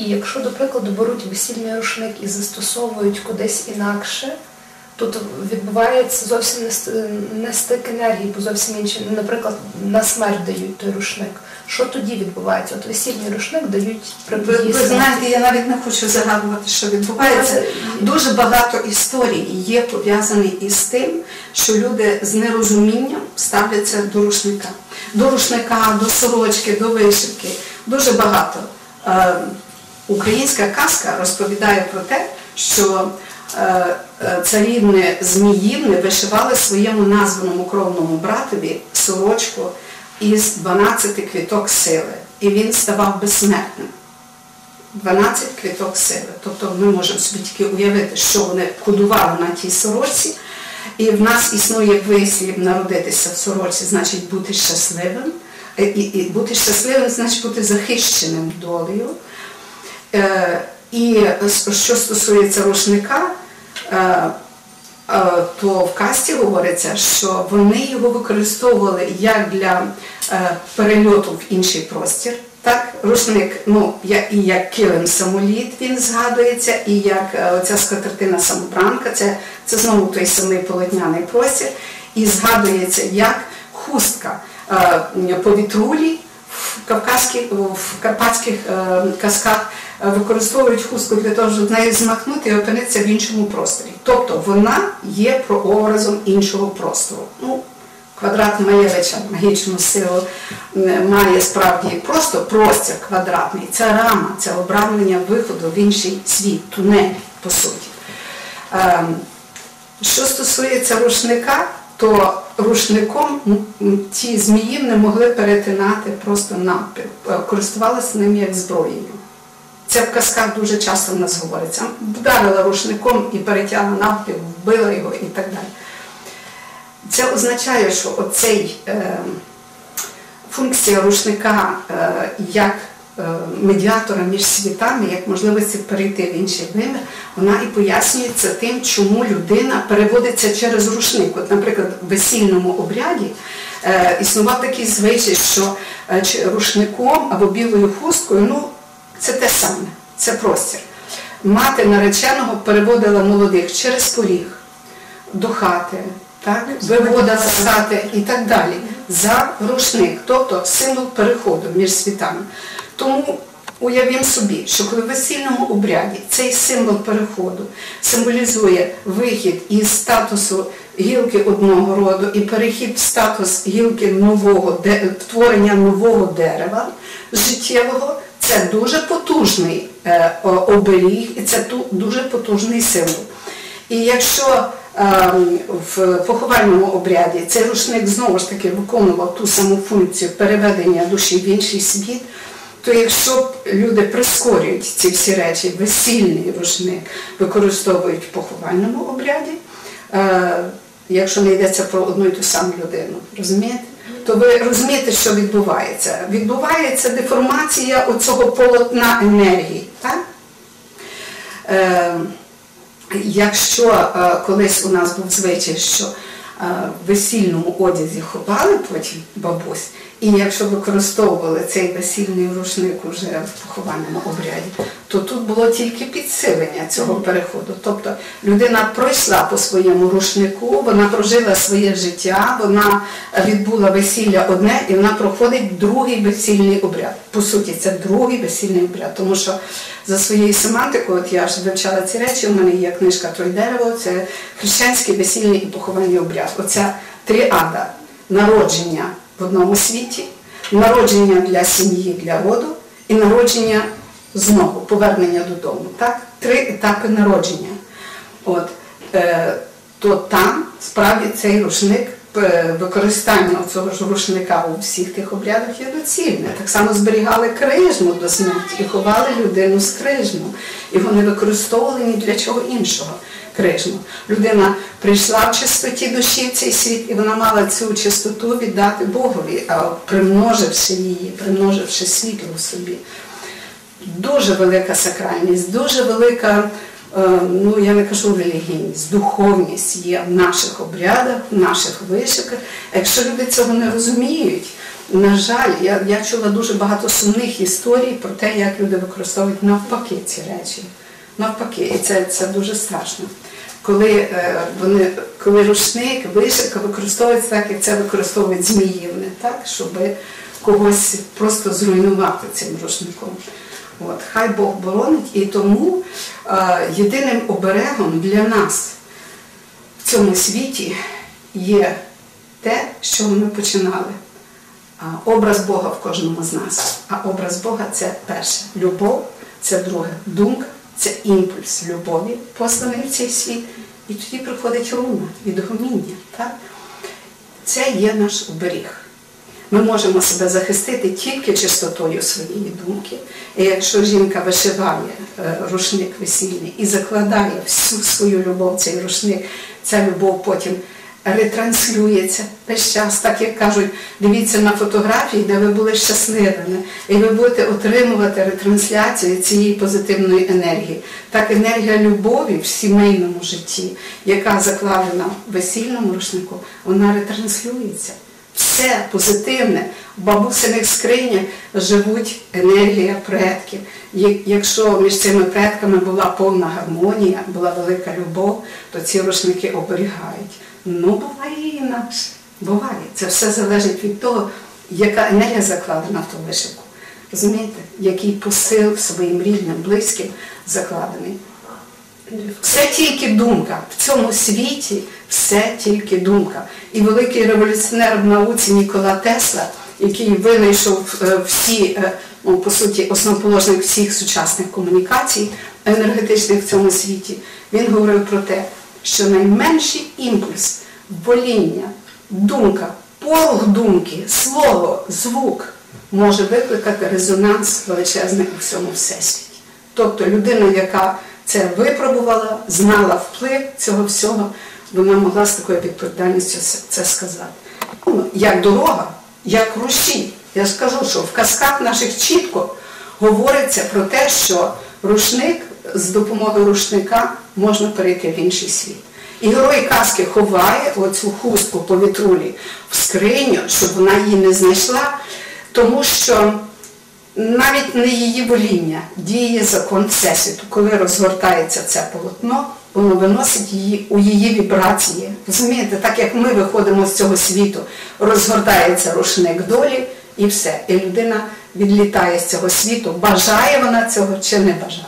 І якщо, до прикладу, беруть весільний рушник і застосовують кудись інакше, тут відбувається зовсім не стик енергії, бо зовсім інші. Наприклад, на смерть дають той рушник. Що тоді відбувається? От весільний рушник дають Ви, ви знаєте, я навіть не хочу загадувати, що відбувається. Дуже багато історій є пов'язані із тим, що люди з нерозумінням ставляться до рушника. До рушника, до сорочки, до вишивки. Дуже багато. Українська казка розповідає про те, що е, е, царівни Зміївни вишивали своєму названому кровному братові сорочку із 12 квіток сили, і він ставав безсмертним. 12 квіток сили. Тобто ми можемо собі тільки уявити, що вони кодували на тій сорочці. І в нас існує вислів народитися в сорочці, значить бути щасливим. Е, І, і бути щасливим значить бути захищеним долею. Е, і що стосується рушника, е, е, то в касті говориться, що вони його використовували як для перельоту в інший простір. Так, рушник, ну і як килим самоліт він згадується, і як оця скатертина самобранка, це, це знову той самий полотняний простір, і згадується як хустка е, повітрулі в кавказьких, в карпатських е, казках е, використовують хустку для того, щоб нею змахнути і опинитися в іншому просторі. Тобто вона є прообразом іншого простору. Ну, квадрат Маєвича магічну силу має справді просто простір квадратний. Це рама, це обрамлення виходу в інший світ, тунель, по суті. Ем, що стосується рушника, то рушником ті змії не могли перетинати просто навпіл, Е, користувалися ним як зброєю. Це в казках дуже часто в нас говориться. Вдарила рушником і перетягла навпіл, вбила його і так далі. Це означає, що оцей е, функція рушника е, як медіатора між світами, як можливості перейти в інший вимір, вона і пояснюється тим, чому людина переводиться через рушник. От, наприклад, в весільному обряді е, існував такий звичай, що е, рушником або білою хусткою, ну це те саме, це простір. Мати нареченого переводила молодих через поріг до хати, так, виводила з хати і так далі. За рушник, тобто символ переходу між світами. Тому уявімо собі, що коли в весільному обряді цей символ переходу символізує вихід із статусу гілки одного роду і перехід в статус гілки нового, творення нового дерева життєвого, це дуже потужний е, оберіг і це дуже потужний символ. І якщо ем, в поховальному обряді цей рушник знову ж таки виконував ту саму функцію переведення душі в інший світ, то якщо б люди прискорюють ці всі речі, весільний рушник використовують в поховальному обряді, е, якщо не йдеться про одну і ту саму людину, розумієте? То ви розумієте, що відбувається? Відбувається деформація оцього полотна енергії. Так? Е, Якщо е, колись у нас був звичай, що весільному одязі ховали потім бабусь, і якщо використовували цей весільний рушник уже в похованому обряді, то тут було тільки підсилення цього переходу. Тобто людина пройшла по своєму рушнику, вона прожила своє життя, вона відбула весілля одне і вона проходить другий весільний обряд. По суті, це другий весільний обряд, тому що за своєю семантикою, от я ж вивчала ці речі, у мене є книжка Тройдерево, це хрещенський весільний і поховальний обряд. Оця тріада народження в одному світі, народження для сім'ї, для роду і народження знову, повернення додому. Так? Три етапи народження. От, е, то там справді цей рушник, е, використання цього ж рушника у всіх тих обрядах є доцільне. Так само зберігали крижму до смерті і ховали людину з крижму. І вони використовували ні для чого іншого крижму. Людина прийшла в чистоті душі в цей світ, і вона мала цю чистоту віддати Богові, примноживши її, примноживши світло в собі дуже велика сакральність, дуже велика, е, ну я не кажу релігійність, духовність є в наших обрядах, в наших вишиках. Якщо люди цього не розуміють, На жаль, я, я чула дуже багато сумних історій про те, як люди використовують навпаки ці речі. Навпаки, і це, це дуже страшно. Коли, е, вони, коли рушник, вишивка використовується так, як це використовують зміївни, так, щоб когось просто зруйнувати цим рушником. От, хай Бог боронить, і тому е, єдиним оберегом для нас в цьому світі є те, що ми починали. Образ Бога в кожному з нас. А образ Бога це перше любов, це друге думка, це імпульс любові, посланий в цей світ. І тоді приходить руна, відгоміння. Так? Це є наш оберіг. Ми можемо себе захистити тільки чистотою своєї думки. І якщо жінка вишиває е, рушник весільний і закладає всю свою любов цей рушник, ця любов потім ретранслюється весь час, так як кажуть, дивіться на фотографії, де ви були щасливими, і ви будете отримувати ретрансляцію цієї позитивної енергії. Так енергія любові в сімейному житті, яка закладена в весільному рушнику, вона ретранслюється. Все позитивне в бабусиних скринях живуть енергія предків. Якщо між цими предками була повна гармонія, була велика любов, то ці рушники оберігають. Ну, буває і інакше. Буває. Це все залежить від того, яка енергія закладена в ту вишивку. Розумієте, який посил своїм рідним, близьким закладений. Все тільки думка. В цьому світі все тільки думка. І великий революціонер в науці Нікола Тесла, який винайшов е, всі, е, ну, по суті, основоположник всіх сучасних комунікацій енергетичних в цьому світі, він говорив про те, що найменший імпульс, воління, думка, порух думки, слово, звук може викликати резонанс величезний у всьому всесвіті. Тобто людина, яка це випробувала, знала вплив цього всього, вона могла з такою відповідальністю це- сказати. Ну, як дорога, як рушій. Я ж кажу, що в казках наших чітко говориться про те, що рушник з допомогою рушника можна перейти в інший світ. І герой казки ховає оцю хустку повітрулі в скриню, щоб вона її не знайшла, тому що навіть не її воління діє закон Всесвіту. Коли розгортається це полотно, воно виносить її у її вібрації. Розумієте, так як ми виходимо з цього світу, розгортається рушник долі і все. І людина відлітає з цього світу. Бажає вона цього чи не бажає.